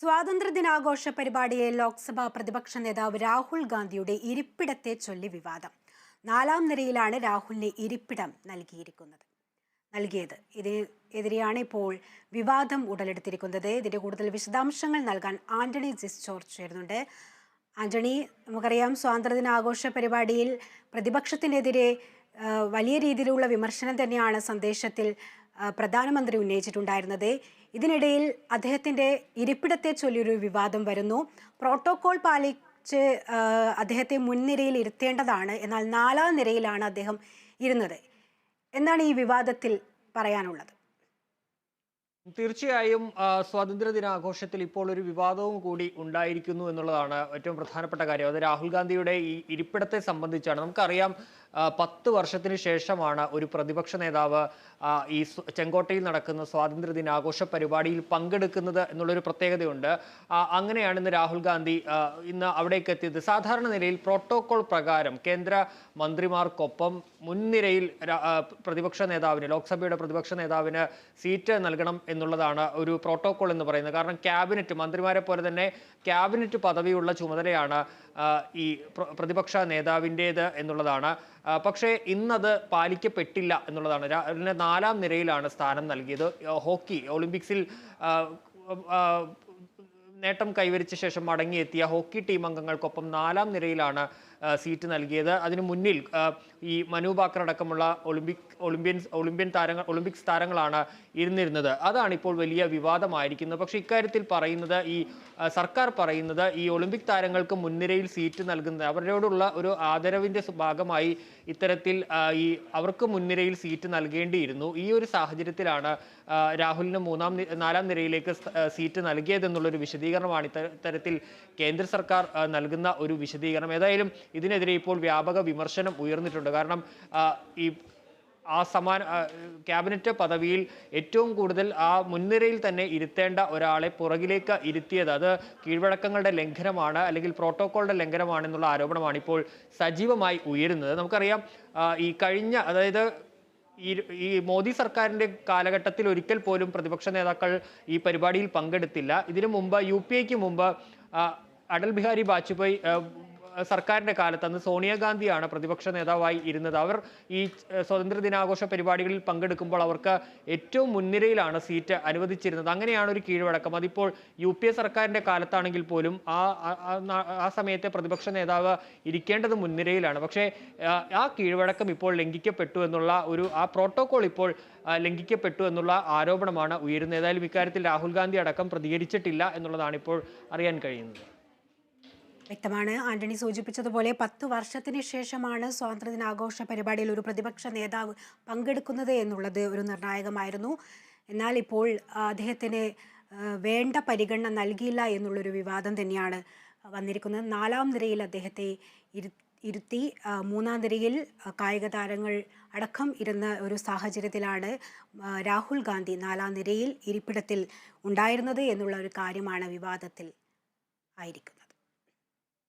സ്വാതന്ത്ര്യദിനാഘോഷ പരിപാടിയിൽ ലോക്സഭാ പ്രതിപക്ഷ നേതാവ് രാഹുൽ ഗാന്ധിയുടെ ഇരിപ്പിടത്തെ ചൊല്ലി വിവാദം. നാലാം നിരയിലാണ് രാഹുലിന് ഇരിപ്പിടം നൽകിയിരിക്കുന്നത്. നൽകിയത്. ഇതിന് എതിരെയാണ് ഇപ്പോൾ വിവാദം ഉടലെടുത്തിരിക്കുന്നത്. ഇതിന്റെ കൂടുതൽ വിശദാംശങ്ങൾ നൽകാൻ ആന്റണി ജിസ് ജോർജ് ചേരുന്നുണ്ട്. ആന്റണി നമുക്കറിയാം സ്വാതന്ത്ര്യദിനാഘോഷ പരിപാടിയിൽ പ്രതിപക്ഷത്തിനെതിരെ വലിയ രീതിയിലുള്ള വിമർശനം തന്നെയാണ് സന്ദേശത്തിൽ പ്രധാനമന്ത്രി ഉന്നയിച്ചിട്ടുണ്ടായിരുന്നത്. ഇതിനിടയിൽ അദ്ദേഹത്തിന്റെ ഇരിപ്പിടത്തെ ചൊല്ലിയൊരു വിവാദം വരുന്നു. പ്രോട്ടോകോൾ പാലിച്ച് അദ്ദേഹത്തെ മുൻനിരയിൽ ഇരുത്തേണ്ടതാണ്. എന്നാൽ നാലാം നിരയിലാണ് അദ്ദേഹം ഇരുന്നത്. എന്താണ് ഈ വിവാദത്തിൽ പറയാനുള്ളത്? തീർച്ചയായും സ്വാതന്ത്ര്യ ദിനാഘോഷത്തിൽ ഇപ്പോൾ ഒരു വിവാദവും കൂടി ഉണ്ടായിരിക്കുന്നു എന്നുള്ളതാണ് ഏറ്റവും പ്രധാനപ്പെട്ട കാര്യം. അത് രാഹുൽ ഗാന്ധിയുടെ ഈ ഇരിപ്പിടത്തെ സംബന്ധിച്ചാണ്. നമുക്കറിയാം പത്ത് വർഷത്തിന് ശേഷമാണ് ഒരു പ്രതിപക്ഷ നേതാവ് ഈ ചെങ്കോട്ടയിൽ നടക്കുന്ന സ്വാതന്ത്ര്യ ദിനാഘോഷ പരിപാടിയിൽ പങ്കെടുക്കുന്നത് എന്നുള്ളൊരു പ്രത്യേകതയുണ്ട്. അങ്ങനെയാണ് ഇന്ന് രാഹുൽ ഗാന്ധി ഇന്ന് അവിടേക്ക് എത്തിയത്. സാധാരണ നിലയിൽ പ്രോട്ടോകോൾ പ്രകാരം കേന്ദ്ര മന്ത്രിമാർക്കൊപ്പം മുൻനിരയിൽ പ്രതിപക്ഷ നേതാവിന് ലോക്സഭയുടെ പ്രതിപക്ഷ നേതാവിന് സീറ്റ് നൽകണം എന്നുള്ളതാണ് ഒരു പ്രോട്ടോകോൾ എന്ന് പറയുന്നത്. കാരണം ക്യാബിനറ്റ് മന്ത്രിമാരെ പോലെ തന്നെ ക്യാബിനറ്റ് പദവിയുള്ള ചുമതലയാണ് ഈ പ്രതിപക്ഷ നേതാവിന്റേത് എന്നുള്ളതാണ്. പക്ഷേ ഇന്നത് പാലിക്കപ്പെട്ടില്ല എന്നുള്ളതാണ്. രാഹുലിന് നാലാം നിരയിലാണ് സ്ഥാനം നൽകിയത്. ഹോക്കി ഒളിമ്പിക്സിൽ നേട്ടം കൈവരിച്ച ശേഷം മടങ്ങിയെത്തിയ ഹോക്കി ടീം അംഗങ്ങൾക്കൊപ്പം നാലാം നിരയിലാണ് സീറ്റ് നൽകിയത്. അതിനു മുന്നിൽ ഈ മനു ബാക്കർ അടക്കമുള്ള ഒളിമ്പിക് ഒളിമ്പ്യൻസ് ഒളിമ്പ്യൻ താരങ്ങൾ ഒളിമ്പിക്സ് താരങ്ങളാണ് ഇരുന്നിരുന്നത്. അതാണ് ഇപ്പോൾ വലിയ വിവാദമായിരിക്കുന്നത്. പക്ഷേ ഇക്കാര്യത്തിൽ പറയുന്നത് ഈ സർക്കാർ പറയുന്നത് ഈ ഒളിമ്പിക് താരങ്ങൾക്ക് മുൻനിരയിൽ സീറ്റ് നൽകുന്നത് അവരോടുള്ള ഒരു ആദരവിന്റെ ഭാഗമായി ഇത്തരത്തിൽ ഈ അവർക്ക് മുൻനിരയിൽ സീറ്റ് നൽകേണ്ടിയിരുന്നു. ഈ ഒരു സാഹചര്യത്തിലാണ് രാഹുലിന് മൂന്നാം നാലാം നിരയിലേക്ക് സീറ്റ് നൽകിയതെന്നുള്ളൊരു വിശദീകരണമാണ് ഇത്ത- ഇത്തരത്തിൽ കേന്ദ്ര സർക്കാർ നൽകുന്ന ഒരു വിശദീകരണം. ഏതായാലും ഇതിനെതിരെ ഇപ്പോൾ വ്യാപക വിമർശനം ഉയർന്നിട്ടുണ്ട്. കാരണം ഈ ആ സമാന ക്യാബിനറ്റ് പദവിയിൽ ഏറ്റവും കൂടുതൽ ആ മുൻനിരയിൽ തന്നെ ഇരുത്തേണ്ട ഒരാളെ പുറകിലേക്ക് ഇരുത്തിയത് അത് കീഴ്വഴക്കങ്ങളുടെ ലംഘനമാണ് അല്ലെങ്കിൽ പ്രോട്ടോക്കോളിന്റെ ലംഘനമാണെന്നുള്ള ആരോപണമാണ് ഇപ്പോൾ സജീവമായി ഉയരുന്നത്. നമുക്കറിയാം ഈ കഴിഞ്ഞ അതായത് ഈ മോദി സർക്കാരിന്റെ കാലഘട്ടത്തിൽ ഒരിക്കൽ പോലും പ്രതിപക്ഷ നേതാക്കൾ ഈ പരിപാടിയിൽ പങ്കെടുത്തില്ല. ഇതിനു മുമ്പ് യു പി എക്ക് മുമ്പ് അടൽ ബിഹാരി വാജ്പേയി സർക്കാരിന്റെ കാലത്ത് അന്ന് സോണിയാഗാന്ധിയാണ് പ്രതിപക്ഷ നേതാവായി ഇരുന്നത്. അവർ ഈ സ്വാതന്ത്ര്യ ദിനാഘോഷ പരിപാടികളിൽ പങ്കെടുക്കുമ്പോൾ അവർക്ക് ഏറ്റവും മുൻനിരയിലാണ് സീറ്റ് അനുവദിച്ചിരുന്നത്. അങ്ങനെയാണ് ഒരു കീഴ്വഴക്കം. അതിപ്പോൾ യു പി എ സർക്കാരിന്റെ കാലത്താണെങ്കിൽ പോലും ആ ആ- സമയത്തെ പ്രതിപക്ഷ നേതാവ് ഇരിക്കേണ്ടത് മുൻനിരയിലാണ്. പക്ഷേ ആ കീഴ്വഴക്കം ഇപ്പോൾ ലംഘിക്കപ്പെട്ടു എന്നുള്ള ഒരു ആ പ്രോട്ടോകോൾ ഇപ്പോൾ ലംഘിക്കപ്പെട്ടു എന്നുള്ള ആരോപണമാണ് ഉയരുന്നത്. ഏതായാലും ഇക്കാര്യത്തിൽ രാഹുൽ ഗാന്ധി അടക്കം പ്രതികരിച്ചിട്ടില്ല എന്നുള്ളതാണ് ഇപ്പോൾ അറിയാൻ കഴിയുന്നത്. വ്യക്തമാണ്. ആന്റണി സൂചിപ്പിച്ചതുപോലെ പത്ത് വർഷത്തിന് ശേഷമാണ് സ്വാതന്ത്ര്യദിനാഘോഷ പരിപാടിയിൽ ഒരു പ്രതിപക്ഷ നേതാവ് പങ്കെടുക്കുന്നത് എന്നുള്ളത് ഒരു നിർണായകമായിരുന്നു. എന്നാൽ ഇപ്പോൾ അദ്ദേഹത്തിന് വേണ്ട പരിഗണന നൽകിയില്ല എന്നുള്ളൊരു വിവാദം തന്നെയാണ് വന്നിരിക്കുന്നത്. നാലാം നിരയിൽ അദ്ദേഹത്തെ ഇരു ഇരുത്തി മൂന്നാം നിരയിൽ കായിക താരങ്ങൾ അടക്കം ഇരുന്ന ഒരു സാഹചര്യത്തിലാണ് രാഹുൽ ഗാന്ധി നാലാം നിരയിൽ ഇരിപ്പിടത്തിൽ ഉണ്ടായിരുന്നത് എന്നുള്ള ഒരു കാര്യമാണ് വിവാദത്തിൽ ആയിരിക്കും